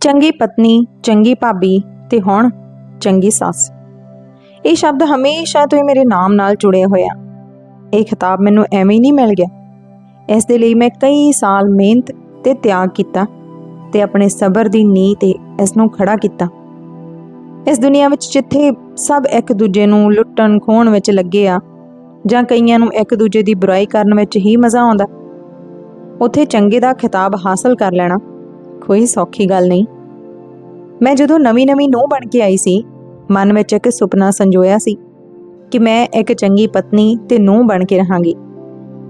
ਚੰਗੀ ਪਤਨੀ, ਚੰਗੀ ਭਾਬੀ ਤੇ ਹੁਣ ਚੰਗੀ ਸੱਸ। ਇਹ ਸ਼ਬਦ ਹਮੇਸ਼ਾ ਤੋਂ ਹੀ ਮੇਰੇ ਨਾਮ ਨਾਲ ਜੁੜੇ ਹੋਏ ਆ। ਇਹ ਖਿਤਾਬ ਮੈਨੂੰ ਐਵੇਂ ਹੀ ਨਹੀਂ ਮਿਲ ਗਿਆ। ਇਸ ਦੇ ਲਈ ਮੈਂ ਕਈ ਸਾਲ ਮਿਹਨਤ ਤੇ ਤਿਆਗ ਕੀਤਾ ਤੇ ਆਪਣੇ ਸਬਰ ਦੀ ਨੀਂਹ ਤੇ ਇਸ ਨੂੰ ਖੜਾ ਕੀਤਾ। ਇਸ ਦੁਨੀਆ ਵਿੱਚ ਜਿੱਥੇ ਸਭ ਇੱਕ ਦੂਜੇ ਨੂੰ ਲੁੱਟਣ ਖੋਣ ਵਿੱਚ ਲੱਗੇ ਆ ਜਾਂ ਕਈਆਂ ਨੂੰ ਇੱਕ ਦੂਜੇ ਦੀ ਬੁਰਾਈ ਕਰਨ ਵਿੱਚ ਹੀ ਮਜ਼ਾ ਆਉਂਦਾ, ਉੱਥੇ ਚੰਗੇ ਦਾ ਖਿਤਾਬ ਹਾਸਲ ਕਰ ਲੈਣਾ ਕੋਈ ਸੌਖੀ ਗੱਲ ਨਹੀਂ। ਮੈਂ ਜਦੋਂ ਨਵੀਂ-ਨਵੀਂ ਨੂੰਹ ਬਣ ਕੇ ਆਈ ਸੀ, ਮਨ ਵਿੱਚ ਇੱਕ ਸੁਪਨਾ ਸੰਜੋਇਆ ਸੀ ਕਿ ਮੈਂ ਇੱਕ ਚੰਗੀ ਪਤਨੀ ਤੇ ਨੂੰਹ ਬਣ ਕੇ ਰਹਾਂਗੀ।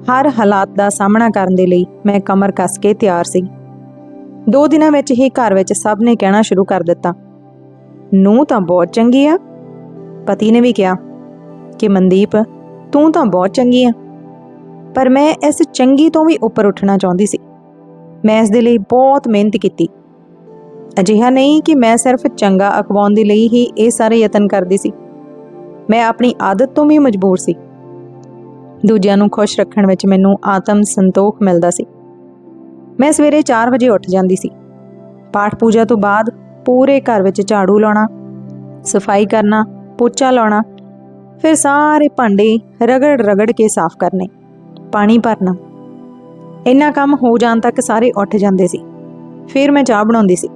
ਹਰ ਹਾਲਾਤ ਦਾ ਸਾਹਮਣਾ ਕਰਨ ਦੇ ਲਈ ਮੈਂ ਕਮਰ ਕੱਸ ਕੇ ਤਿਆਰ ਸੀ। ਦੋ ਦਿਨਾਂ ਵਿੱਚ ਹੀ ਘਰ ਵਿੱਚ ਸਭ ਨੇ ਕਹਿਣਾ ਸ਼ੁਰੂ ਕਰ ਦਿੱਤਾ। ਨੂੰਹ ਤਾਂ ਬਹੁਤ ਚੰਗੀ ਆ। ਪਤੀ ਨੇ ਵੀ ਕਿਹਾ ਕਿ ਮਨਦੀਪ, ਤੂੰ ਤਾਂ ਬਹੁਤ ਚੰਗੀ ਆ। ਪਰ ਮੈਂ ਇਸ ਚੰਗੀ ਤੋਂ ਵੀ ਉੱਪਰ ਉੱਠਣਾ ਚਾਹੁੰਦੀ ਸੀ। ਮੈਂ ਇਸ ਦੇ ਲਈ ਬਹੁਤ ਮਿਹਨਤ ਕੀਤੀ। ਅਜਿਹਾ ਨਹੀਂ ਕਿ ਮੈਂ ਸਿਰਫ ਚੰਗਾ ਅਖਵਾਉਣ ਦੇ ਲਈ ਹੀ ਇਹ ਸਾਰੇ ਯਤਨ ਕਰਦੀ ਸੀ। ਮੈਂ ਆਪਣੀ ਆਦਤ ਤੋਂ ਵੀ ਮਜਬੂਰ ਸੀ। ਦੂਜਿਆਂ ਨੂੰ ਖੁਸ਼ ਰੱਖਣ ਵਿੱਚ ਮੈਨੂੰ ਆਤਮ ਸੰਤੋਖ ਮਿਲਦਾ ਸੀ। ਮੈਂ ਸਵੇਰੇ 4 ਵਜੇ ਉੱਠ ਜਾਂਦੀ ਸੀ। ਪਾਠ ਪੂਜਾ ਤੋਂ ਬਾਅਦ ਪੂਰੇ ਘਰ ਵਿੱਚ ਝਾੜੂ ਲਾਉਣਾ, ਸਫ਼ਾਈ ਕਰਨਾ, ਪੋਚਾ ਲਾਉਣਾ, ਫਿਰ ਸਾਰੇ ਭਾਂਡੇ ਰਗੜ ਰਗੜ ਕੇ ਸਾਫ਼ ਕਰਨੇ, ਪਾਣੀ ਭਰਨਾ ਇੰਨਾ ਕੰਮ ਹੋ ਜਾਣ ਤੱਕ ਸਾਰੇ ਉੱਠ ਜਾਂਦੇ ਸੀ। ਫਿਰ ਮੈਂ ਚਾਹ ਬਣਾਉਂਦੀ ਸੀ।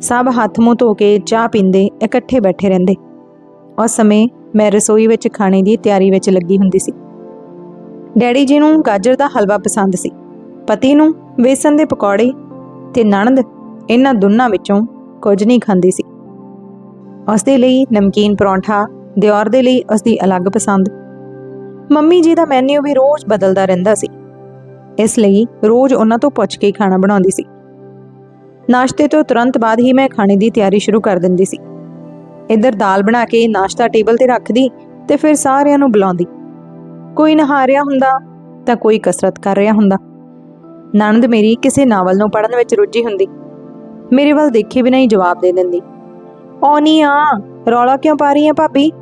ਸਭ ਹੱਥ ਮੂੰਹ ਧੋ ਕੇ ਚਾਹ ਪੀਂਦੇ ਇਕੱਠੇ ਬੈਠੇ ਰਹਿੰਦੇ। ਉਸ ਸਮੇਂ ਮੈਂ ਰਸੋਈ ਵਿੱਚ ਖਾਣੇ ਦੀ ਤਿਆਰੀ ਵਿੱਚ ਲੱਗੀ ਹੁੰਦੀ ਸੀ। ਡੈਡੀ ਜੀ ਨੂੰ ਗਾਜਰ ਦਾ ਹਲਵਾ ਪਸੰਦ ਸੀ। ਪਤੀ ਨੂੰ ਵੇਸਣ ਦੇ ਪਕੌੜੇ ਤੇ ਨਣਦ ਇਹਨਾਂ ਦੋਨਾਂ ਵਿੱਚੋਂ ਕੁਝ ਨਹੀਂ ਖਾਂਦੀ ਸੀ। ਉਸ ਦੇ ਲਈ ਨਮਕੀਨ ਪਰੌਂਠਾ, ਦਿਓਰ ਦੇ ਲਈ ਉਸ ਦੀ ਅਲੱਗ ਪਸੰਦ। ਮੰਮੀ ਜੀ ਦਾ ਮੈਨੂ ਵੀ ਰੋਜ਼ ਬਦਲਦਾ ਰਹਿੰਦਾ ਸੀ। ਇਸ ਲਈ ਰੋਜ਼ ਉਹਨਾਂ ਤੋਂ ਪੁੱਛ ਕੇ ਖਾਣਾ ਬਣਾਉਂਦੀ ਸੀ। ਨਾਸ਼ਤੇ ਤੋਂ ਤੁਰੰਤ ਬਾਅਦ ਹੀ ਮੈਂ ਖਾਣੇ ਦੀ ਤਿਆਰੀ ਸ਼ੁਰੂ ਕਰ ਦਿੰਦੀ ਸੀ। ਇੱਧਰ ਦਾਲ ਬਣਾ ਕੇ ਨਾਸ਼ਤਾ ਟੇਬਲ ਤੇ ਰੱਖਦੀ ਤੇ ਫਿਰ ਸਾਰਿਆਂ ਨੂੰ ਬੁਲਾਉਂਦੀ। ਕੋਈ ਨਹਾ ਰਿਹਾ ਹੁੰਦਾ ਤਾਂ ਕੋਈ ਕਸਰਤ ਕਰ ਰਿਹਾ ਹੁੰਦਾ। ਨਣਦ ਮੇਰੀ ਕਿਸੇ ਨਾਵਲ ਨੂੰ ਪੜ੍ਹਨ ਵਿੱਚ ਰੁੱਝੀ ਹੁੰਦੀ। ਮੇਰੇ ਵੱਲ ਦੇਖੇ ਬਿਨਾਂ ਹੀ ਜਵਾਬ ਦੇ ਦਿੰਦੀ ਔਨੀ ਆ, ਰੌਲਾ ਕਿਉਂ ਪਾ ਰਹੀ ਆ ਭਾਬੀ?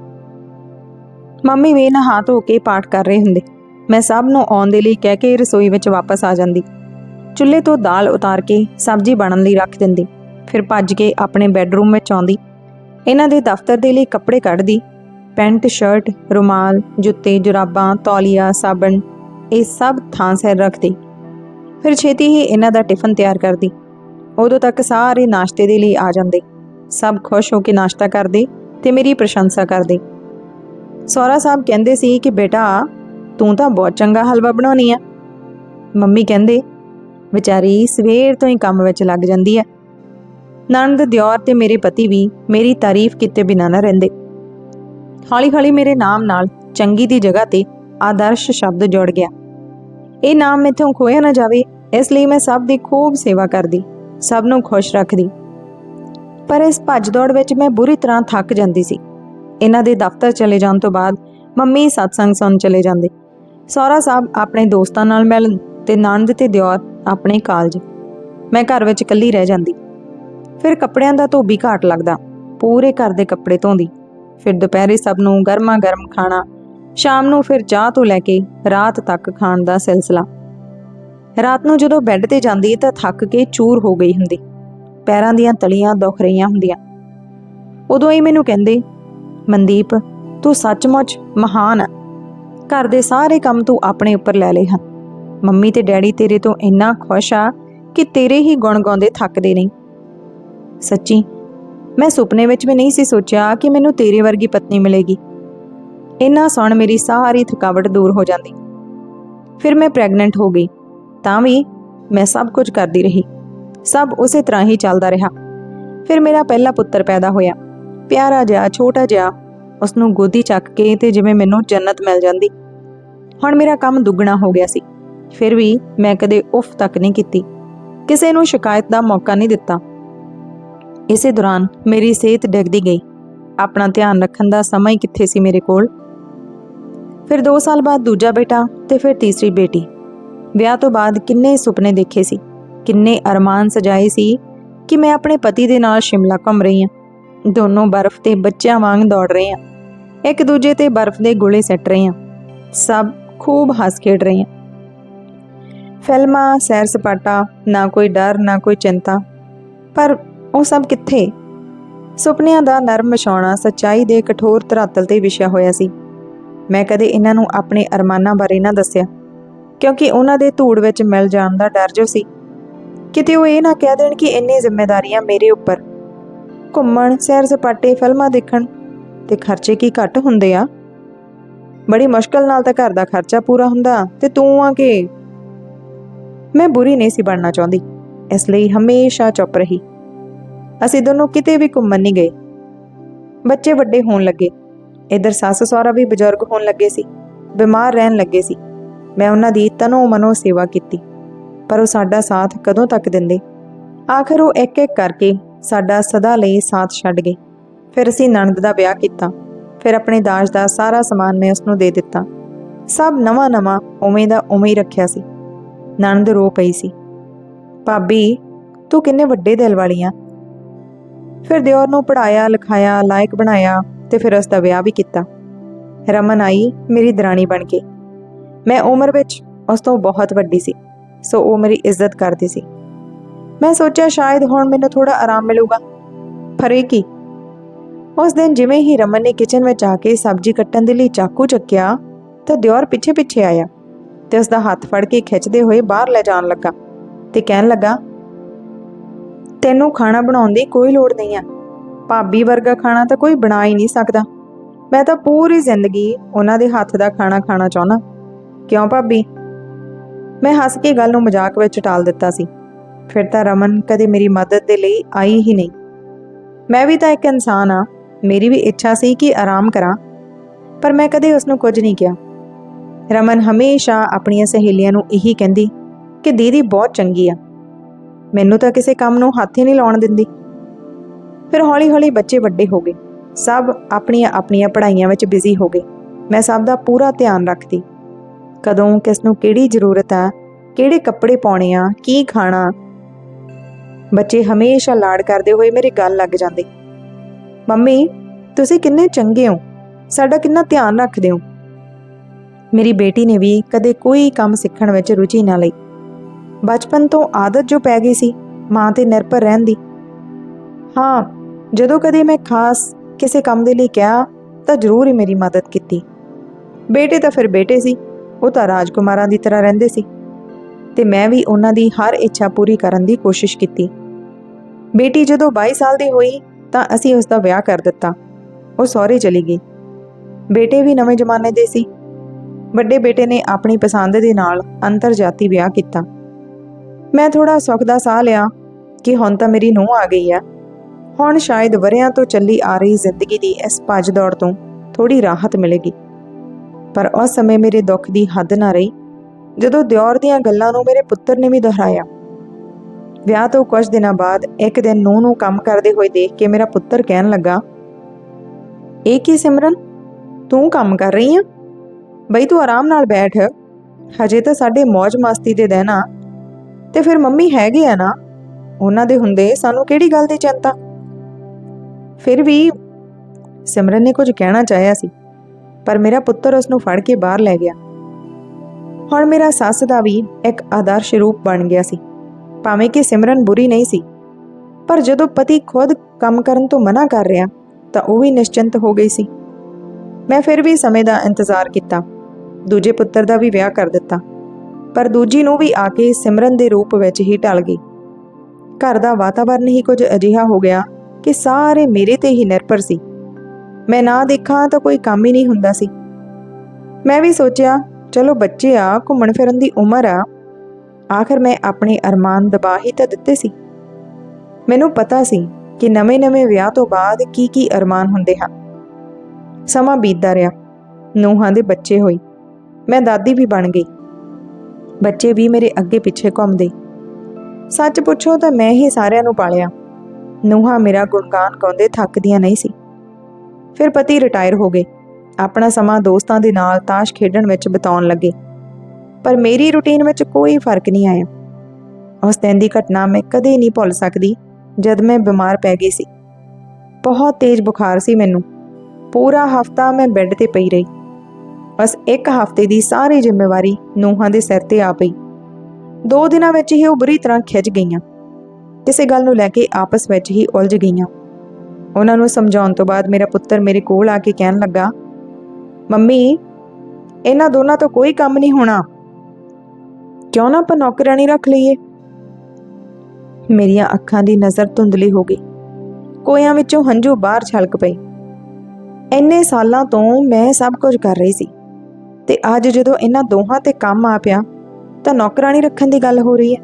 ਮੰਮੀ ਵੇ ਨਹਾ ਧੋ ਕੇ ਪਾਠ ਕਰ ਰਹੇ ਹੁੰਦੇ। ਮੈਂ ਸਭ ਨੂੰ ਆਉਣ ਦੇ ਲਈ ਕਹਿ ਕੇ ਰਸੋਈ ਵਿੱਚ ਵਾਪਸ ਆ ਜਾਂਦੀ। ਚੁੱਲ੍ਹੇ ਤੋਂ ਦਾਲ ਉਤਾਰ ਕੇ ਸਬਜ਼ੀ ਬਣਨ ਲਈ ਰੱਖ ਦਿੰਦੀ। ਫਿਰ ਭੱਜ ਕੇ ਆਪਣੇ ਬੈੱਡਰੂਮ ਵਿੱਚ ਆਉਂਦੀ। ਇਹਨਾਂ ਦੇ ਦਫ਼ਤਰ ਦੇ ਲਈ ਕੱਪੜੇ ਕੱਢਦੀ। ਪੈਂਟ, ਸ਼ਰਟ, ਰੁਮਾਲ, ਜੁੱਤੇ, ਜੁਰਾਬਾਂ, ਤੌਲੀਆ, ਸਾਬਣ, ਇਹ ਸਭ ਥਾਂ ਸਿਰ ਰੱਖਦੀ। ਫਿਰ ਛੇਤੀ ਹੀ ਇਹਨਾਂ ਦਾ ਟਿਫਨ ਤਿਆਰ ਕਰਦੀ। ਉਦੋਂ ਤੱਕ ਸਾਰੇ ਨਾਸ਼ਤੇ ਦੇ ਲਈ ਆ ਜਾਂਦੇ। ਸਭ ਖੁਸ਼ ਹੋ ਕੇ ਨਾਸ਼ਤਾ ਕਰਦੇ ਤੇ ਮੇਰੀ ਪ੍ਰਸ਼ੰਸਾ ਕਰਦੇ। ਸੋਹਰਾ ਸਾਹਿਬ ਕਹਿੰਦੇ ਸੀ ਕਿ ਬੇਟਾ ਤੂੰ ਤਾਂ ਬਹੁਤ ਚੰਗਾ ਹਲਵਾ ਬਣਾਉਣੀ ਆ। ਮੰਮੀ ਕਹਿੰਦੇ, ਵਿਚਾਰੀ ਸਵੇਰ ਤੋਂ ਹੀ ਕੰਮ ਵਿੱਚ ਲੱਗ ਜਾਂਦੀ ਹੈ ਨਣਦ, ਦਿਓਰ ਤੇ ਮੇਰੇ ਪਤੀ ਵੀ ਮੇਰੀ ਤਾਰੀਫ ਕੀਤੇ ਬਿਨਾਂ ਨਾ ਰਹਿੰਦੇ। ਹੌਲੀ-ਹੌਲੀ ਮੇਰੇ ਨਾਮ ਨਾਲ ਚੰਗੀ ਦੀ ਜਗ੍ਹਾ ਤੇ ਆਦਰਸ਼ ਸ਼ਬਦ ਜੁੜ ਗਿਆ। ਇਹ ਨਾਮ ਮੈਥੋਂ ਖੋਇਆ ਨਾ ਜਾਵੇ, ਇਸ ਲਈ ਮੈਂ ਸਭ ਦੀ ਖੂਬ ਸੇਵਾ ਕਰਦੀ, ਸਭ ਨੂੰ ਖੁਸ਼ ਰੱਖਦੀ। ਪਰ ਇਸ ਭੱਜ ਦੌੜ ਵਿੱਚ ਮੈਂ ਬੁਰੀ ਤਰ੍ਹਾਂ ਥੱਕ ਜਾਂਦੀ ਸੀ। ਇਹਨਾਂ ਦੇ ਦਫ਼ਤਰ ਚਲੇ ਜਾਣ ਤੋਂ ਬਾਅਦ ਮੰਮੀ ਸਤਸੰਗ ਸੁਣ ਚਲੇ ਜਾਂਦੇ। ਸਹੁਰਾ ਸਾਹਿਬ ਆਪਣੇ ਦੋਸਤਾਂ ਨਾਲ ਮਿਲਣ ਤੇ ਨਣਦ ਤੇ ਦਿਓਰ ਆਪਣੇ ਕਾਲਜ। ਮੈਂ ਘਰ ਵਿੱਚ ਇਕੱਲੀ ਰਹਿ ਜਾਂਦੀ। ਫਿਰ ਕੱਪੜਿਆਂ ਦਾ ਧੋਬੀ ਘਾਟ ਲੱਗਦਾ। ਪੂਰੇ ਘਰ ਦੇ ਕੱਪੜੇ ਧੋਂਦੀ। ਫਿਰ ਦੁਪਹਿਰੇ ਸਭ ਨੂੰ ਗਰਮਾ ਗਰਮ ਖਾਣਾ। ਸ਼ਾਮ ਨੂੰ ਫਿਰ ਚਾਹ ਤੋਂ ਲੈ ਕੇ ਰਾਤ ਤੱਕ ਖਾਣ ਦਾ ਸਿਲਸਿਲਾ। ਰਾਤ ਨੂੰ ਜਦੋਂ ਬੈੱਡ ਤੇ ਜਾਂਦੀ ਤਾਂ ਥੱਕ ਕੇ ਚੂਰ ਹੋ ਗਈ ਹੁੰਦੀ। ਪੈਰਾਂ ਦੀਆਂ ਤਲੀਆਂ ਦੁਖ ਰਹੀਆਂ ਹੁੰਦੀਆਂ। ਉਦੋਂ ਹੀ ਮੈਨੂੰ ਕਹਿੰਦੇ, ਮਨਦੀਪ, ਤੂੰ ਸੱਚਮੁੱਚ ਮਹਾਨ ਹੈ ਘਰ ਦੇ ਸਾਰੇ ਕੰਮ ਤੂੰ ਆਪਣੇ ਉੱਪਰ ਲੈ ਲਏ ਹਨ। ਮੰਮੀ ਤੇ ਡੈਡੀ ਤੇਰੇ ਤੋਂ ਇੰਨਾ ਖੁਸ਼ ਆ ਕਿ ਤੇਰੇ ਹੀ ਗੁਣ ਗਾਉਂਦੇ ਥੱਕਦੇ ਨਹੀਂ ਸੱਚੀ, ਮੈਂ ਸੁਪਨੇ ਵਿੱਚ ਵੀ ਨਹੀਂ ਸੀ ਸੋਚਿਆ ਕਿ ਮੈਨੂੰ ਤੇਰੇ ਵਰਗੀ ਪਤਨੀ ਮਿਲੇਗੀ। ਇੰਨਾ ਸੁਣ ਮੇਰੀ ਸਾਰੀ ਥਕਾਵਟ ਦੂਰ ਹੋ ਜਾਂਦੀ। ਫਿਰ ਮੈਂ ਪ੍ਰੈਗਨੈਂਟ ਹੋ ਗਈ, ਤਾਂ ਵੀ ਮੈਂ ਸਭ ਕੁਝ ਕਰਦੀ ਰਹੀ। ਸਭ ਉਸੇ ਤਰ੍ਹਾਂ ਹੀ ਚੱਲਦਾ ਰਿਹਾ। ਫਿਰ ਮੇਰਾ ਪਹਿਲਾ ਪੁੱਤਰ ਪੈਦਾ ਹੋਇਆ। ਪਿਆਰਾ ਜਿਹਾ, ਛੋਟਾ ਜਿਹਾ ਉਸ ਨੂੰ ਗੋਦੀ ਚੱਕ ਕੇ ਤੇ ਜਿਵੇਂ ਮੈਨੂੰ ਜੰਨਤ ਮਿਲ ਜਾਂਦੀ। ਹੁਣ ਮੇਰਾ ਕੰਮ ਦੁੱਗਣਾ ਹੋ ਗਿਆ ਸੀ। ਫਿਰ ਵੀ ਮੈਂ ਕਦੇ ਉਫ ਤੱਕ ਨਹੀਂ ਕੀਤੀ। ਕਿਸੇ ਨੂੰ ਸ਼ਿਕਾਇਤ ਦਾ ਮੌਕਾ ਨਹੀਂ ਦਿੱਤਾ। ਇਸੇ ਦੌਰਾਨ ਮੇਰੀ ਸਿਹਤ ਡਿੱਗਦੀ ਗਈ। ਆਪਣਾ ਧਿਆਨ ਰੱਖਣ ਦਾ ਸਮਾਂ ਹੀ ਕਿੱਥੇ ਸੀ ਮੇਰੇ ਕੋਲ? ਫਿਰ 2 ਸਾਲ ਬਾਅਦ ਦੂਜਾ ਬੇਟਾ ਤੇ ਫਿਰ ਤੀਸਰੀ ਬੇਟੀ। ਵਿਆਹ ਤੋਂ ਬਾਅਦ ਕਿੰਨੇ ਸੁਪਨੇ ਦੇਖੇ ਸੀ। ਕਿੰਨੇ ਅਰਮਾਨ ਸਜਾਏ ਸੀ ਕਿ ਮੈਂ ਆਪਣੇ ਪਤੀ ਦੇ ਨਾਲ ਸ਼ਿਮਲਾ ਘੁੰਮ ਰਹੀ ਹਾਂ। ਦੋਨੋਂ ਬਰਫ਼ ਤੇ ਬੱਚਿਆਂ ਵਾਂਗ ਦੌੜ ਰਹੇ ਹਾਂ। ਇੱਕ ਦੂਜੇ ਤੇ ਬਰਫ਼ ਦੇ ਗੋਲੇ ਸੱਟ ਰਹੇ ਹਾਂ। ਸਭ ਖੂਬ ਹੱਸ ਖੇਡ ਰਹੇ ਹਾਂ। ਫਿਲਮਾਂ, ਸੈਰ ਸਪਾਟਾ, ਨਾ ਕੋਈ ਡਰ, ਨਾ ਕੋਈ ਚਿੰਤਾ। ਪਰ ਉਹ ਸਭ ਕਿੱਥੇ? ਸੁਪਨਿਆਂ ਦਾ ਨਰਮ ਵਿਛਾਉਣਾ ਸੱਚਾਈ ਦੇ ਕਠੋਰ ਧਰਾਤਲ ਤੇ ਵਿਛਿਆ ਹੋਇਆ ਸੀ। ਮੈਂ ਕਦੇ ਇਹਨਾਂ ਨੂੰ ਆਪਣੇ ਅਰਮਾਨਾਂ ਬਾਰੇ ਨਾ ਦੱਸਿਆ, ਕਿਉਂਕਿ ਉਹਨਾਂ ਦੇ ਧੂੜ ਵਿੱਚ ਮਿਲ ਜਾਣ ਦਾ ਡਰ ਜੋ ਸੀ। ਕਿਤੇ ਉਹ ਇਹ ਨਾ ਕਹਿ ਦੇਣ ਕਿ ਇੰਨੇ ਜ਼ਿੰਮੇਵਾਰੀਆਂ ਮੇਰੇ ਉੱਪਰ। ਘੁੰਮਣ, ਸੈਰ ਸਪਾਟੇ, ਫਿਲਮਾਂ ਦੇਖਣ ਤੇ ਖਰਚੇ ਕੀ ਘੱਟ ਹੁੰਦੇ ਆ? ਬੜੀ ਮੁਸ਼ਕਲ ਨਾਲ ਤਾਂ ਘਰ ਦਾ ਖਰਚਾ ਪੂਰਾ ਹੁੰਦਾ, ਤੇ ਤੂੰ ਆ ਕੇ? ਮੈਂ ਬੁਰੀ ਨਹੀਂ ਸੀ ਬਣਨਾ ਚਾਹੁੰਦੀ, ਇਸ ਲਈ ਹਮੇਸ਼ਾ ਚੁੱਪ ਰਹੀ। ਅਸੀਂ ਦੋਨੋਂ ਕਿਤੇ ਵੀ ਘੁੰਮਣ ਨਹੀਂ ਗਏ। ਬੱਚੇ ਵੱਡੇ ਹੋਣ ਲੱਗੇ। ਇਧਰ ਸੱਸ ਸਹੁਰਾ ਵੀ ਬਜ਼ੁਰਗ ਹੋਣ ਲੱਗੇ ਸੀ। ਬਿਮਾਰ ਰਹਿਣ ਲੱਗੇ ਸੀ। ਮੈਂ ਉਹਨਾਂ ਦੀ ਤਨੋ ਮਨੋ ਸੇਵਾ ਕੀਤੀ, ਪਰ ਉਹ ਸਾਡਾ ਸਾਥ ਕਦੋਂ ਤੱਕ ਦਿੰਦੇ? ਆਖਰ ਉਹ ਇੱਕ ਇੱਕ ਕਰਕੇ ਸਾਡਾ ਸਦਾ ਲਈ ਸਾਥ ਛੱਡ ਗਏ। ਫਿਰ ਅਸੀਂ ਨਣਦ ਦਾ ਵਿਆਹ ਕੀਤਾ। ਫਿਰ ਆਪਣੇ ਦਾਜ ਦਾ ਸਾਰਾ ਸਮਾਨ ਮੈਂ ਉਸ ਨੂੰ ਦੇ ਦਿੱਤਾ। ਸਭ ਨਵਾਂ ਨਵਾਂ, ਉਵੇਂ ਦਾ ਉਵੇਂ ਹੀ ਰੱਖਿਆ ਸੀ। ਨਣਦ ਰੋ ਪਈ ਸੀ। ਭਾਬੀ, ਤੂੰ ਕਿੰਨੇ ਵੱਡੇ ਦਿਲ ਵਾਲੀ ਆ? ਫਿਰ ਦਿਓਰ ਨੂੰ ਪੜਾਇਆ ਲਿਖਾਇਆ, ਲਾਇਕ ਬਣਾਇਆ ਤੇ ਫਿਰ ਉਸ ਦਾ ਵਿਆਹ ਵੀ ਕੀਤਾ। ਰਮਨ ਆਈ, ਮੇਰੀ ਦਰਾਣੀ ਬਣ ਕੇ। ਮੈਂ ਉਮਰ ਵਿੱਚ ਉਸ ਤੋਂ ਬਹੁਤ ਵੱਡੀ ਸੀ, ਸੋ ਉਹ ਮੇਰੀ ਇੱਜ਼ਤ ਕਰਦੀ ਸੀ। ਮੈਂ ਸੋਚਿਆ ਸ਼ਾਇਦ ਹੁਣ ਮੈਨੂੰ ਥੋੜਾ ਆਰਾਮ ਮਿਲੂਗਾ। ਫਰੇ ਕੀ? ਉਸ ਦਿਨ ਜਿਵੇਂ ਹੀ ਰਮਨ ਨੇ ਕਿਚਨ ਵਿੱਚ ਆ ਕੇ ਸਬਜ਼ੀ ਕੱਟਣ ਦੇ ਲਈ ਚਾਕੂ ਚੱਕਿਆ, ਤਾਂ ਦਿਓਰ ਪਿੱਛੇ ਪਿੱਛੇ ਆਇਆ ਤੇ ਉਸ ਦਾ ਹੱਥ ਫੜ ਕੇ ਖਿੱਚਦੇ ਹੋਏ ਬਾਹਰ ਲੈ ਜਾਣ ਲੱਗਾ ਤੇ ਕਹਿਣ ਲੱਗਾ, ਤੈਨੂੰ ਖਾਣਾ ਬਣਾਉਣ ਦੀ ਕੋਈ ਲੋੜ ਨਹੀਂ ਆ। ਭਾਬੀ ਵਰਗਾ ਖਾਣਾ ਤਾਂ ਕੋਈ ਬਣਾ ਹੀ ਨਹੀਂ ਸਕਦਾ। ਮੈਂ ਤਾਂ ਪੂਰੀ ਜ਼ਿੰਦਗੀ ਉਹਨਾਂ ਦੇ ਹੱਥ ਦਾ ਖਾਣਾ ਖਾਣਾ ਚਾਹੁੰਦਾ। ਕਿਉਂ ਭਾਬੀ? ਮੈਂ ਹੱਸ ਕੇ ਗੱਲ ਨੂੰ ਮਜ਼ਾਕ ਵਿੱਚ ਟਾਲ ਦਿੱਤਾ ਸੀ। ਫਿਰ ਤਾਂ ਰਮਨ ਕਦੇ ਮੇਰੀ ਮਦਦ ਦੇ ਲਈ ਆਈ ਹੀ ਨਹੀਂ। ਮੈਂ ਵੀ ਤਾਂ ਇੱਕ ਇਨਸਾਨ ਆ ਮੇਰੀ ਵੀ ਇੱਛਾ ਸੀ ਕਿ ਆਰਾਮ ਕਰਾਂ, ਪਰ ਮੈਂ ਕਦੇ ਉਸ ਨੂੰ ਕੁਝ ਨਹੀਂ ਕਿਹਾ। ਰਮਨ ਹਮੇਸ਼ਾ ਆਪਣੀਆਂ ਸਹੇਲੀਆਂ ਨੂੰ ਇਹੀ ਕਹਿੰਦੀ ਕਿ ਦੀਦੀ ਬਹੁਤ ਚੰਗੀ ਆ। ਮੈਨੂੰ ਤਾਂ ਕਿਸੇ ਕੰਮ ਨੂੰ ਹੱਥ ਹੀ ਨਹੀਂ ਲਾਉਣ ਦਿੰਦੀ। ਫਿਰ ਹੌਲੀ-ਹੌਲੀ ਬੱਚੇ ਵੱਡੇ ਹੋ ਗਏ। ਸਭ ਆਪਣੀਆਂ ਆਪਣੀਆਂ ਪੜ੍ਹਾਈਆਂ ਵਿੱਚ ਬਿਜ਼ੀ ਹੋ ਗਏ। ਮੈਂ ਸਭ ਦਾ ਪੂਰਾ ਧਿਆਨ ਰੱਖਦੀ। ਕਦੋਂ ਕਿਸ ਨੂੰ ਕਿਹੜੀ ਜ਼ਰੂਰਤ ਆ, ਕਿਹੜੇ ਕੱਪੜੇ ਪਾਉਣੇ ਆ, ਕੀ ਖਾਣਾ? ਬੱਚੇ ਹਮੇਸ਼ਾ ਲਾੜ ਕਰਦੇ ਹੋਏ ਮੇਰੇ ਗੱਲ ਲੱਗ ਜਾਂਦੇ। ਮੰਮੀ, ਤੁਸੀਂ ਕਿੰਨੇ ਚੰਗੇ ਹੋ। ਸਾਡਾ ਕਿੰਨਾ ਧਿਆਨ ਰੱਖਦੇ ਹੋ। ਮੇਰੀ ਬੇਟੀ ਨੇ ਵੀ ਕਦੇ ਕੋਈ ਕੰਮ ਸਿੱਖਣ ਵਿੱਚ ਰੁਚੀ ਨਾ ਲਈ। ਬਚਪਨ ਤੋਂ ਆਦਤ ਜੋ ਪੈ ਗਈ ਸੀ, ਮਾਂ ਤੇ ਨਿਰਭਰ ਰਹਿਣ ਦੀ ਹਾਂ, ਜਦੋਂ ਕਦੇ ਮੈਂ ਖਾਸ ਕਿਸੇ ਕੰਮ ਦੇ ਲਈ ਕਿਹਾ, ਤਾਂ ਜ਼ਰੂਰ ਹੀ ਮੇਰੀ ਮਦਦ ਕੀਤੀ। ਬੇਟੇ ਤਾਂ ਫਿਰ ਬੇਟੇ ਸੀ, ਉਹ ਤਾਂ ਰਾਜਕੁਮਾਰਾਂ ਦੀ ਤਰ੍ਹਾਂ ਰਹਿੰਦੇ ਸੀ। ਤੇ ਮੈਂ ਵੀ ਉਹਨਾਂ ਦੀ ਹਰ ਇੱਛਾ ਪੂਰੀ ਕਰਨ ਦੀ ਕੋਸ਼ਿਸ਼ ਕੀਤੀ। ਬੇਟੀ ਜਦੋਂ 22 ਸਾਲ ਦੀ ਹੋਈ ਤਾਂ ਅਸੀਂ ਉਸ ਦਾ ਵਿਆਹ ਕਰ ਦਿੱਤਾ। ਉਹ ਸਹੁਰੇ ਚਲੀ ਗਈ। ਬੇਟੇ ਵੀ ਨਵੇਂ ਜ਼ਮਾਨੇ ਦੇ ਸੀ। ਵੱਡੇ ਬੇਟੇ ਨੇ ਆਪਣੀ ਪਸੰਦ ਦੇ ਨਾਲ ਅੰਤਰਜਾਤੀ ਵਿਆਹ ਕੀਤਾ। ਮੈਂ ਥੋੜਾ ਸੁੱਖ ਦਾ ਸਾਹ ਲਿਆ ਕਿ ਹੁਣ ਤਾਂ ਮੇਰੀ ਨੂੰਹ ਆ ਗਈ ਆ ਹੁਣ ਸ਼ਾਇਦ ਵਰਿਆਂ ਤੋਂ ਚੱਲੀ ਆ ਰਹੀ ਜ਼ਿੰਦਗੀ ਦੀ ਇਸ ਭੱਜ ਦੌੜ ਤੋਂ ਥੋੜੀ ਰਾਹਤ ਮਿਲੇਗੀ। ਪਰ ਉਸ ਸਮੇਂ ਮੇਰੇ ਦੁੱਖ ਦੀ ਹੱਦ ਨਾ ਰਹੀ। ਜਦੋਂ ਦਿਓਰ ਦੀਆਂ ਗੱਲਾਂ ਨੂੰ ਮੇਰੇ ਪੁੱਤਰ ਨੇ ਵੀ ਦੁਹਰਾਇਆ ਵਿਆਹ ਤੋਂ ਕੁਝ ਦਿਨਾਂ ਬਾਅਦ ਇੱਕ ਦਿਨ ਨੂੰਹ ਨੂੰ ਕੰਮ ਕਰਦੇ ਹੋਏ ਦੇਖ ਕੇ ਮੇਰਾ ਪੁੱਤਰ ਕਹਿਣ ਲੱਗਾ, ਇਹ ਕੀ ਸਿਮਰਨ? ਤੂੰ ਕੰਮ ਕਰ ਰਹੀ ਆ? ਬਈ ਤੂੰ ਆਰਾਮ ਨਾਲ ਬੈਠ। ਹਜੇ ਤਾਂ ਸਾਡੇ ਮौज ਮਸਤੀ ਦੇ ਦਿਨ ਤੇ ਫਿਰ ਮੰਮੀ ਹੈਗੇ ਆ ਨਾ? ਉਹਨਾਂ ਦੇ ਹੁੰਦੇ ਸਾਨੂੰ ਕਿਹੜੀ ਗੱਲ ਦੀ ਚਿੰਤਾ? ਫਿਰ ਵੀ ਸਿਮਰਨ ਨੇ ਕੁਝ ਕਹਿਣਾ ਚਾਹਿਆ ਸੀ, ਪਰ ਮੇਰਾ ਪੁੱਤਰ ਉਸ ਨੂੰ ਫੜ ਕੇ ਬਾਹਰ ਲੈ ਗਿਆ। ਹੁਣ ਮੇਰਾ ਸੱਸ ਦਾ ਵੀ ਇੱਕ ਆਦਰਸ਼ ਰੂਪ ਬਣ ਗਿਆ ਸੀ। ਭਾਵੇਂ ਕਿ ਸਿਮਰਨ ਬੁਰੀ ਨਹੀਂ ਸੀ। ਪਰ ਜਦੋਂ ਪਤੀ ਖੁਦ ਕੰਮ ਕਰਨ ਤੋਂ ਮਨਾ ਕਰ ਰਿਹਾ, ਤਾਂ ਉਹ ਵੀ ਨਿਸ਼ਚਿੰਤ ਹੋ ਗਈ ਸੀ। ਮੈਂ ਫਿਰ ਵੀ ਸਮੇਂ ਦਾ ਇੰਤਜ਼ਾਰ ਕੀਤਾ। ਦੂਜੇ ਪੁੱਤਰ ਦਾ ਵੀ ਵਿਆਹ ਕਰ ਦਿੱਤਾ। ਪਰ ਦੂਜੀ ਨੂੰ ਵੀ ਆ ਕੇ ਸਿਮਰਨ ਦੇ ਰੂਪ ਵਿੱਚ ਹੀ ਢਲ ਗਈ। ਘਰ ਦਾ ਵਾਤਾਵਰਨ ਹੀ ਕੁਝ ਅਜਿਹਾ ਹੋ ਗਿਆ ਕਿ ਸਾਰੇ ਮੇਰੇ ਤੇ ਹੀ ਨਿਰਭਰ ਸੀ। ਮੈਂ ਨਾ ਦੇਖਾਂ ਤਾਂ ਕੋਈ ਕੰਮ ਹੀ ਨਹੀਂ ਹੁੰਦਾ ਸੀ। ਮੈਂ ਵੀ ਸੋਚਿਆ, ਚਲੋ ਬੱਚੇ ਆ, ਘੁੰਮਣ ਫਿਰਨ ਦੀ ਉਮਰ ਆ ਆਖਰ ਮੈਂ ਆਪਣੇ ਅਰਮਾਨ ਦਬਾ ਹੀ ਤਾਂ ਦਿੱਤੇ ਸੀ। ਮੈਨੂੰ ਪਤਾ ਸੀ ਕਿ ਨਵੇਂ-ਨਵੇਂ ਵਿਆਹ ਤੋਂ ਬਾਅਦ ਕੀ ਕੀ ਅਰਮਾਨ ਹੁੰਦੇ ਹਨ। ਸਮਾਂ ਬੀਤਦਾ ਰਿਹਾ। ਨੂਹਾਂ ਦੇ ਬੱਚੇ ਹੋਏ। ਮੈਂ ਦਾਦੀ ਵੀ ਬਣ ਗਈ। ਬੱਚੇ ਵੀ ਮੇਰੇ ਅੱਗੇ ਪਿੱਛੇ ਘੁੰਮਦੇ। ਸੱਚ ਪੁੱਛੋ ਤਾਂ ਮੈਂ ਹੀ ਸਾਰਿਆਂ ਨੂੰ ਪਾਲਿਆ। ਨੂਹਾਂ ਮੇਰਾ ਗੁਣਗਾਨ ਗਾਉਂਦੇ ਥੱਕਦੀਆਂ ਨਹੀਂ ਸੀ। ਫਿਰ ਪਤੀ ਰਿਟਾਇਰ ਹੋ ਗਏ। ਆਪਣਾ ਸਮਾਂ ਦੋਸਤਾਂ ਦੇ ਨਾਲ ਤਾਸ਼ ਖੇਡਣ ਵਿੱਚ ਬਿਤਾਉਣ ਲੱਗੇ। ਪਰ ਮੇਰੀ ਰੁਟੀਨ ਵਿੱਚ ਕੋਈ ਫ਼ਰਕ ਨਹੀਂ ਆਇਆ। ਉਸ ਦਿਨ ਦੀ ਘਟਨਾ ਮੈਂ ਕਦੇ ਨਹੀਂ ਭੁੱਲ ਸਕਦੀ, ਜਦ ਮੈਂ ਬਿਮਾਰ ਪੈ ਗਈ ਸੀ। ਬਹੁਤ ਤੇਜ਼ ਬੁਖਾਰ ਸੀ ਮੈਨੂੰ। ਪੂਰਾ ਹਫਤਾ ਮੈਂ ਬੈੱਡ ਤੇ ਪਈ ਰਹੀ। ਬਸ ਇੱਕ ਹਫ਼ਤੇ ਦੀ ਸਾਰੀ ਜ਼ਿੰਮੇਵਾਰੀ ਨੂੰਹਾਂ ਦੇ ਸਿਰ ਤੇ ਆ ਪਈ। ਦੋ ਦਿਨਾਂ ਵਿੱਚ ਹੀ ਉਹ ਬੁਰੀ ਤਰ੍ਹਾਂ ਖਿੱਚ ਗਈਆਂ। ਕਿਸੇ ਗੱਲ ਨੂੰ ਲੈ ਕੇ ਆਪਸ ਵਿੱਚ ਹੀ ਉਲਝ ਗਈਆਂ। ਉਹਨਾਂ ਨੂੰ ਸਮਝਾਉਣ ਤੋਂ ਬਾਅਦ ਮੇਰਾ ਪੁੱਤਰ ਮੇਰੇ ਕੋਲ ਆ ਕੇ ਕਹਿਣ ਲੱਗਾ, ਮੰਮੀ, ਇਹਨਾਂ ਦੋਨਾਂ ਤੋਂ ਕੋਈ ਕੰਮ ਨਹੀਂ ਹੋਣਾ। ਕਿਉਂ ਨਾ ਆਪਾਂ ਨੌਕਰਾਨੀ ਰੱਖ ਲਈਏ? ਮੇਰੀਆਂ ਅੱਖਾਂ ਦੀ ਨਜ਼ਰ ਧੁੰਦਲੀ ਹੋ ਗਈ। ਕੋਇਆਂ ਵਿੱਚੋਂ ਹੰਝੂ ਬਾਹਰ ਛਲਕ ਪਏ। ਇੰਨੇ ਸਾਲਾਂ ਤੋਂ ਮੈਂ ਸਭ ਕੁਝ ਕਰ ਰਹੀ ਸੀ। ਤੇ ਅੱਜ ਜਦੋਂ ਇਹਨਾਂ ਦੋਹਾਂ ਤੇ ਕੰਮ ਆ ਪਿਆ, ਤਾਂ ਨੌਕਰਾਨੀ ਰੱਖਣ ਦੀ ਗੱਲ ਹੋ ਰਹੀ ਹੈ।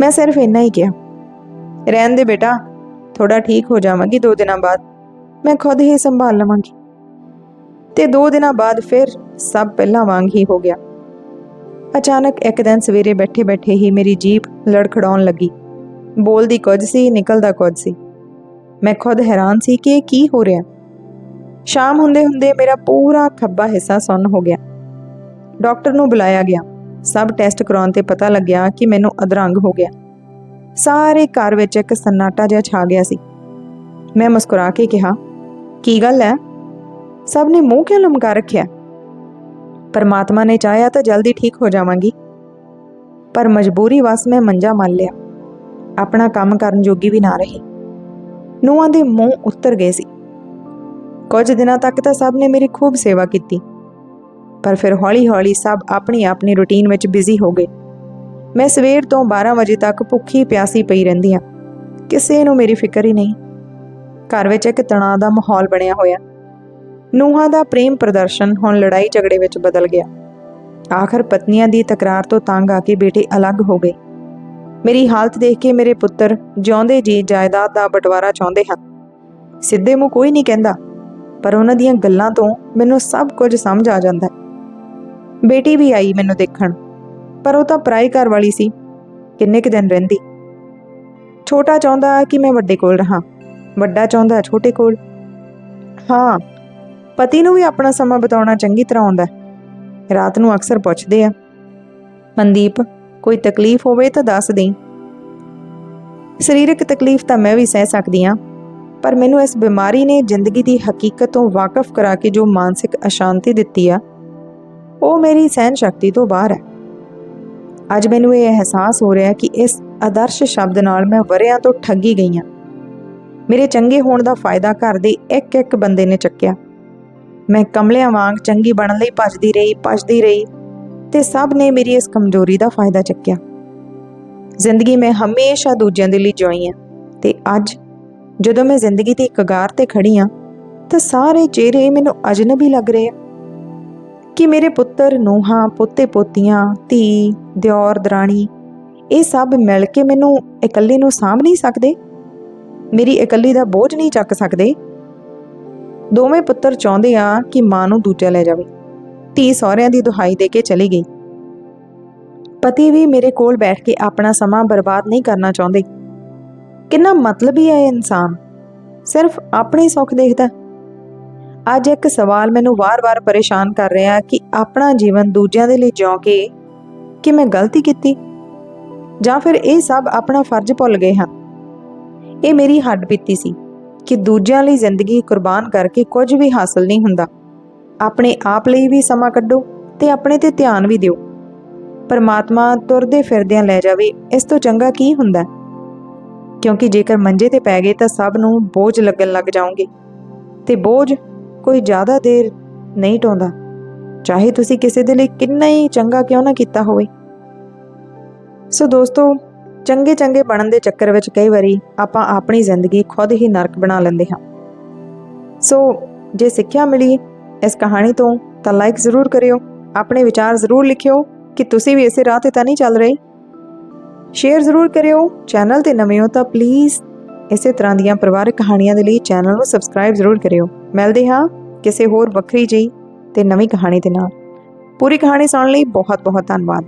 ਮੈਂ ਸਿਰਫ ਇੰਨਾ ਹੀ ਕਿਹਾ। ਰਹਿਣ ਦੇ ਬੇਟਾ ਥੋੜਾ ਠੀਕ ਹੋ ਜਾਵਾਂਗੀ ਦੋ ਦਿਨਾਂ ਬਾਅਦ। ਮੈਂ ਖੁਦ ਹੀ ਸੰਭਾਲ ਲਵਾਂਗੀ। ਤੇ ਦੋ ਦਿਨਾਂ ਬਾਅਦ ਫਿਰ ਸਭ ਪਹਿਲਾਂ ਵਾਂਗ ਹੀ ਹੋ ਗਿਆ। ਅਚਾਨਕ ਇੱਕ ਦਿਨ ਸਵੇਰੇ ਬੈਠੇ ਬੈਠੇ ਹੀ ਮੇਰੀ ਜੀਪ ਲੜਖੜਾਉਣ ਲੱਗੀ। ਬੋਲਦੀ ਕੁਝ ਸੀ, ਨਿਕਲਦਾ ਕੁਝ ਸੀ। ਮੈਂ ਖੁਦ ਹੈਰਾਨ ਸੀ ਕਿ ਇਹ ਕੀ ਹੋ ਰਿਹਾ। ਸ਼ਾਮ ਹੁੰਦੇ ਹੁੰਦੇ ਮੇਰਾ ਪੂਰਾ ਖੱਬਾ ਹਿੱਸਾ ਸੁੰਨ ਹੋ ਗਿਆ। ਡਾਕਟਰ ਨੂੰ ਬੁਲਾਇਆ ਗਿਆ। ਸਭ ਟੈਸਟ ਕਰਾਉਣ ਤੇ ਪਤਾ ਲੱਗਿਆ ਕਿ ਮੈਨੂੰ ਅਧਰੰਗ ਹੋ ਗਿਆ। ਸਾਰੇ ਘਰ ਵਿੱਚ ਇੱਕ ਸੰਨਾਟਾ ਜਿਹਾ ਛਾ ਗਿਆ ਸੀ। ਮੈਂ ਮੁਸਕਰਾ ਕੇ ਕਿਹਾ, ਕੀ ਗੱਲ ਹੈ? ਸਭ ਨੇ ਮੂੰਹ ਕਿਉਂ ਲਮਕਾ ਰੱਖਿਆ? ਪਰਮਾਤਮਾ ਨੇ ਚਾਹਿਆ ਤਾਂ ਜਲਦੀ ਠੀਕ ਹੋ ਜਾਵਾਂਗੀ। ਪਰ ਮਜਬੂਰੀ ਵਸ ਮੈਂ ਮੰਜਾ ਮੰਨ ਲਿਆ। ਆਪਣਾ ਕੰਮ ਕਰਨ ਜੋਗੀ ਵੀ ਨਾ ਰਹੀ। ਨੂੰਹਾਂ ਦੇ ਮੂੰਹ ਉੱਤਰ ਗਏ ਸੀ। ਕੁਝ ਦਿਨਾਂ ਤੱਕ ਤਾਂ ਸਭ ਨੇ ਮੇਰੀ ਖੂਬ ਸੇਵਾ ਕੀਤੀ। ਪਰ ਫਿਰ ਹੌਲੀ-ਹੌਲੀ ਸਭ ਆਪਣੀ ਆਪਣੀ ਰੁਟੀਨ ਵਿੱਚ ਬਿਜ਼ੀ ਹੋ ਗਏ। ਮੈਂ ਸਵੇਰ ਤੋਂ 12 ਵਜੇ ਤੱਕ ਭੁੱਖੀ ਪਿਆਸੀ ਪਈ ਰਹਿੰਦੀ ਹਾਂ। ਕਿਸੇ ਨੂੰ ਮੇਰੀ ਫਿਕਰ ਹੀ ਨਹੀਂ। ਘਰ ਵਿੱਚ ਇੱਕ ਤਣਾਅ ਦਾ ਮਾਹੌਲ ਬਣਿਆ ਹੋਇਆ। ਨੂੰਹਾਂ ਦਾ ਪ੍ਰੇਮ ਪ੍ਰਦਰਸ਼ਨ ਹੁਣ ਲੜਾਈ ਝਗੜੇ ਵਿੱਚ ਬਦਲ ਗਿਆ। ਆਖਰ ਪਤਨੀਆਂ ਦੀ ਤਕਰਾਰ ਤੋਂ ਤੰਗ ਆ ਕੇ ਬੇਟੇ ਅਲੱਗ ਹੋ ਗਏ। ਮੇਰੀ ਹਾਲਤ ਦੇਖ ਕੇ ਮੇਰੇ ਪੁੱਤਰ ਜਿਉਂਦੇ ਜੀ ਜਾਇਦਾਦ ਦਾ ਬਟਵਾਰਾ ਚਾਹੁੰਦੇ ਹਨ। ਸਿੱਧੇ ਮੂੰਹ ਕੋਈ ਨਹੀਂ ਕਹਿੰਦਾ, ਪਰ ਉਹਨਾਂ ਦੀਆਂ ਗੱਲਾਂ ਤੋਂ ਮੈਨੂੰ ਸਭ ਕੁਝ ਸਮਝ ਆ ਜਾਂਦਾ ਹੈ। ਬੇਟੀ ਵੀ ਆਈ ਮੈਨੂੰ ਦੇਖਣ, ਪਰ ਉਹ ਤਾਂ ਪਰਾਈ ਘਰ ਵਾਲੀ ਸੀ, ਕਿੰਨੇ ਕੁ ਦਿਨ ਰਹਿੰਦੀ। ਛੋਟਾ ਚਾਹੁੰਦਾ ਕਿ ਮੈਂ ਵੱਡੇ ਕੋਲ ਰਹਾ, ਵੱਡਾ ਚਾਹੁੰਦਾ ਛੋਟੇ ਕੋਲ। ਹਾਂ ਪਤੀ ਨੂੰ ਵੀ ਆਪਣਾ ਸਮਾਂ ਬਿਤਾਉਣਾ ਚੰਗੀ ਤਰ੍ਹਾਂ ਆਉਂਦਾ ਰਾਤ ਨੂੰ ਅਕਸਰ ਪੁੱਛਦੇ ਆ, ਮਨਦੀਪ, ਕੋਈ ਤਕਲੀਫ ਹੋਵੇ ਤਾਂ ਦੱਸ ਦੇਈਂ। ਸਰੀਰਕ ਤਕਲੀਫ ਤਾਂ ਮੈਂ ਵੀ ਸਹਿ ਸਕਦੀ ਆ, ਪਰ ਮੈਨੂੰ ਇਸ ਬਿਮਾਰੀ ਨੇ ਜ਼ਿੰਦਗੀ ਦੀ ਹਕੀਕਤ ਤੋਂ ਵਾਕਿਫ ਕਰਾ ਕੇ ਜੋ ਮਾਨਸਿਕ ਅਸ਼ਾਂਤੀ ਦਿੱਤੀ ਆ, ਉਹ ਮੇਰੀ ਸਹਿਨ ਸ਼ਕਤੀ ਤੋਂ ਬਾਹਰ ਹੈ। ਅੱਜ ਮੈਨੂੰ ਇਹ ਅਹਿਸਾਸ ਹੋ ਰਿਹਾ ਕਿ ਇਸ ਆਦਰਸ਼ ਸ਼ਬਦ ਨਾਲ ਮੈਂ ਵਰਿਆਂ ਤੋਂ ਠੱਗੀ ਗਈ ਹਾਂ ਮੇਰੇ ਚੰਗੇ ਹੋਣ ਦਾ ਫਾਇਦਾ ਘਰ ਦੇ ਇੱਕ ਇੱਕ ਬੰਦੇ ਨੇ ਚੱਕਿਆ। ਮੈਂ ਕਮਲਿਆਂ ਵਾਂਗ ਚੰਗੀ ਬਣਨ ਲਈ ਭੱਜਦੀ ਰਹੀ ਭੱਜਦੀ ਰਹੀ ਤੇ ਸਭ ਨੇ ਮੇਰੀ ਇਸ ਕਮਜ਼ੋਰੀ ਦਾ ਫਾਇਦਾ ਚੱਕਿਆ। ਜ਼ਿੰਦਗੀ ਮੈਂ ਹਮੇਸ਼ਾ ਦੂਜਿਆਂ ਦੇ ਲਈ ਜਿਉਈ ਹਾਂ ਤੇ ਅੱਜ ਜਦੋਂ ਮੈਂ ਜ਼ਿੰਦਗੀ ਦੀ ਕਗਾਰ ਤੇ ਖੜੀ ਹਾਂ ਤਾਂ ਸਾਰੇ ਚਿਹਰੇ ਮੈਨੂੰ ਅਜਨਬੀ ਲੱਗ ਰਹੇ ਆ ਕਿ ਮੇਰੇ ਪੁੱਤਰ ਨੂੰਹਾਂ, ਪੋਤੇ ਪੋਤੀਆਂ, ਧੀ, ਦਿਓਰ, ਦਰਾਣੀ, ਇਹ ਸਭ ਮਿਲ ਕੇ ਮੈਨੂੰ ਇਕੱਲੇ ਨੂੰ ਸਾਂਭ ਨਹੀਂ ਸਕਦੇ? ਮੇਰੀ ਇਕੱਲੀ ਦਾ ਬੋਝ ਨਹੀਂ ਚੱਕ ਸਕਦੇ? ਦੋਵੇਂ ਪੁੱਤਰ ਚਾਹੁੰਦੇ ਆ ਕਿ ਮਾਂ ਨੂੰ ਦੂਜਾ ਲੈ ਜਾਵੇ। ਧੀ ਸਹੁਰਿਆਂ ਦੀ ਦੁਹਾਈ ਦੇ ਕੇ ਚਲੀ ਗਈ। ਪਤੀ ਵੀ ਮੇਰੇ ਕੋਲ ਬੈਠ ਕੇ ਆਪਣਾ ਸਮਾਂ ਬਰਬਾਦ ਨਹੀਂ ਕਰਨਾ ਚਾਹੁੰਦੇ। ਕਿੰਨਾ ਮਤਲਬੀ ਹੈ ਇਹ ਇਨਸਾਨ। ਸਿਰਫ ਆਪਣੇ ਸੁੱਖ ਦੇਖਦਾ। ਅੱਜ ਇੱਕ ਸਵਾਲ ਮੈਨੂੰ ਵਾਰ-ਵਾਰ ਪਰੇਸ਼ਾਨ ਕਰ ਰਿਹਾ ਕਿ ਆਪਣਾ ਜੀਵਨ ਦੂਜਿਆਂ ਦੇ ਲਈ ਜਿਉਂ ਕੇ ਕਿ ਮੈਂ ਗਲਤੀ ਕੀਤੀ? ਜਾਂ ਫਿਰ ਇਹ ਸਭ ਆਪਣਾ ਫਰਜ਼ ਭੁੱਲ ਗਏ ਹਨ। ਇਹ ਮੇਰੀ ਹੱਡ ਬੀਤੀ ਸੀ। ਕਿ ਦੂਜਿਆਂ ਲਈ ਜ਼ਿੰਦਗੀ ਕੁਰਬਾਨ ਕਰਕੇ ਕੁਝ ਵੀ ਹਾਸਲ ਨਹੀਂ ਹੁੰਦਾ। ਆਪਣੇ ਆਪ ਲਈ ਵੀ ਸਮਾਂ ਕੱਢੋ ਤੇ ਆਪਣੇ ਤੇ ਧਿਆਨ ਵੀ ਦਿਓ। ਪਰਮਾਤਮਾ ਤੁਰਦੇ ਫਿਰਦਿਆਂ ਲੈ ਜਾਵੇ, ਇਸ ਤੋਂ ਚੰਗਾ ਕੀ ਹੁੰਦਾ? ਕਿਉਂਕਿ ਜੇਕਰ ਮੰਜੇ ਤੇ ਪੈ ਗਏ ਤਾਂ ਸਭ ਨੂੰ ਬੋਝ ਲੱਗਣ ਲੱਗ ਜਾਓਗੇ। ਤੇ ਬੋਝ ਕੋਈ ਜ਼ਿਆਦਾ ਦੇਰ ਨਹੀਂ ਟੋਂਦਾ ਚਾਹੇ ਤੁਸੀਂ ਕਿਸੇ ਦੇ ਲਈ ਕਿੰਨਾ ਹੀ ਚੰਗਾ ਕਿਉਂ ਨਾ ਕੀਤਾ ਹੋਵੇ। ਸੋ ਦੋਸਤੋ ਚੰਗੇ ਚੰਗੇ ਬਣਨ ਦੇ ਚੱਕਰ ਵਿੱਚ ਕਈ ਵਾਰੀ ਆਪਾਂ ਆਪਣੀ ਜ਼ਿੰਦਗੀ ਖੁਦ ਹੀ ਨਰਕ ਬਣਾ ਲੈਂਦੇ ਹਾਂ। ਸੋ, ਜੇ ਸਿੱਖਿਆ ਮਿਲੀ ਇਸ ਕਹਾਣੀ ਤੋਂ, ਤਾਂ ਲਾਈਕ ਜ਼ਰੂਰ ਕਰਿਓ। ਆਪਣੇ ਵਿਚਾਰ ਜ਼ਰੂਰ ਲਿਖਿਓ ਕਿ ਤੁਸੀਂ ਵੀ ਇਸੇ ਰਾਹ ਤੇ ਤਾਂ ਨਹੀਂ ਚੱਲ ਰਹੇ। ਸ਼ੇਅਰ ਜ਼ਰੂਰ ਕਰਿਓ। ਚੈਨਲ ਤੇ ਨਵੇਂ ਹੋ ਤਾਂ ਪਲੀਜ਼ ਇਸੇ ਤਰ੍ਹਾਂ ਦੀਆਂ ਪਰਿਵਾਰਕ ਕਹਾਣੀਆਂ ਦੇ ਲਈ ਚੈਨਲ ਨੂੰ ਸਬਸਕ੍ਰਾਈਬ ਜ਼ਰੂਰ ਕਰਿਓ। ਮਿਲਦੇ ਹਾਂ ਕਿਸੇ ਹੋਰ ਵੱਖਰੀ ਜਿਹੀ ਤੇ ਨਵੀਂ ਕਹਾਣੀ ਦੇ ਨਾਲ। ਪੂਰੀ ਕਹਾਣੀ ਸੁਣਨ ਲਈ ਬਹੁਤ ਬਹੁਤ ਧੰਨਵਾਦ।